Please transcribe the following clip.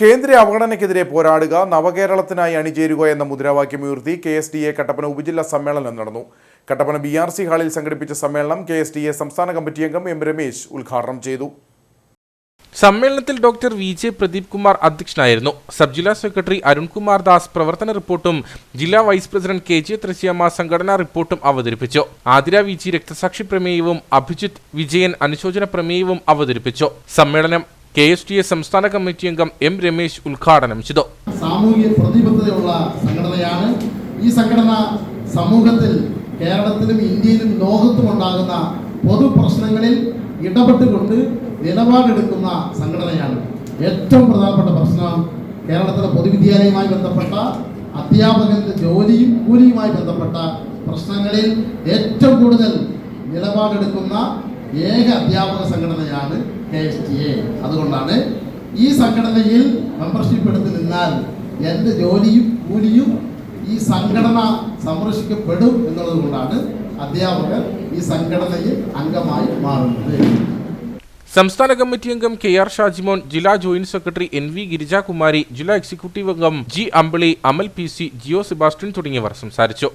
കേന്ദ്ര അവഗണനയ്ക്കെതിരെ പോരാടുക നവകേരളത്തിനായി അണിചേരുക എന്ന മുദ്രാവാക്യം ഉയർത്തി K S T A Kattappana ഉപജില്ലാ സമ്മേളനം നടന്നു. കട്ടപ്പന ബി ആർ സി ഹാളിൽ സംഘടിപ്പിച്ച സമ്മേളനം കെ എസ് ടി എ സംസ്ഥാന കമ്മിറ്റി അംഗം എം രമേശ് ഉദ്ഘാടനം ചെയ്തു. സമ്മേളനത്തിൽ doctor V J Pradeep Kumar അധ്യക്ഷനായിരുന്നു. സബ് ജില്ലാ സെക്രട്ടറി അരുൺകുമാർ ദാസ് പ്രവർത്തന റിപ്പോർട്ടും ജില്ലാ വൈസ് പ്രസിഡന്റ് കെ ജെ ത്രശ്യാമ സംഘടനാ റിപ്പോർട്ടും അവതരിപ്പിച്ചു. ആതിര വി ജി രക്തസാക്ഷി പ്രമേയവും അഭിജിത്ത് വിജയൻ അനുശോചന പ്രമേയവും അവതരിപ്പിച്ചു. സമ്മേളനം കെ എസ് ടി എ സംസ്ഥാന കമ്മിറ്റി അംഗം എം രമേശ് ഉദ്ഘാടനം ചെയ്തു. സാമൂഹ്യ പ്രതിബദ്ധതയുള്ള സംഘടനയാണ്. ഈ സംഘടന സമൂഹത്തിൽ കേരളത്തിലും ഇന്ത്യയിലും ലോകത്തും ഉണ്ടാകുന്ന പൊതുപ്രശ്നങ്ങളിൽ ഇടപെട്ടുകൊണ്ട് നിലപാടെടുക്കുന്ന സംഘടനയാണ്. ഏറ്റവും പ്രധാനപ്പെട്ട പ്രശ്നം കേരളത്തിലെ പൊതുവിദ്യാലയവുമായി ബന്ധപ്പെട്ട അധ്യാപകന്റെ ജോലിയും കൂലിയുമായി ബന്ധപ്പെട്ട പ്രശ്നങ്ങളിൽ ഏറ്റവും കൂടുതൽ നിലപാടെടുക്കുന്ന ഏക അധ്യാപക സംഘടനയാണ് കെ എസ് ടി എ അതുകൊണ്ടാണ് ഈ സംഘടനയിൽ മെമ്പർഷിപ്പ് എടുത്ത് നിന്നാൽ എന്റെ ജോലിയും കൂലിയും ഈ സംഘടന സംരക്ഷിക്കപ്പെടും എന്നുള്ളത് കൊണ്ടാണ് അധ്യാപകർ ഈ സംഘടനയിൽ അംഗമായി മാറുന്നത്. സംസ്ഥാന കമ്മിറ്റി അംഗം കെ ആർ ഷാജിമോൻ ജില്ലാ joint secretary N V Girijakumari ജില്ലാ എക്സിക്യൂട്ടീവ് അംഗം G Ambili Amal P C Jio Sebastian തുടങ്ങിയവർ സംസാരിച്ചു.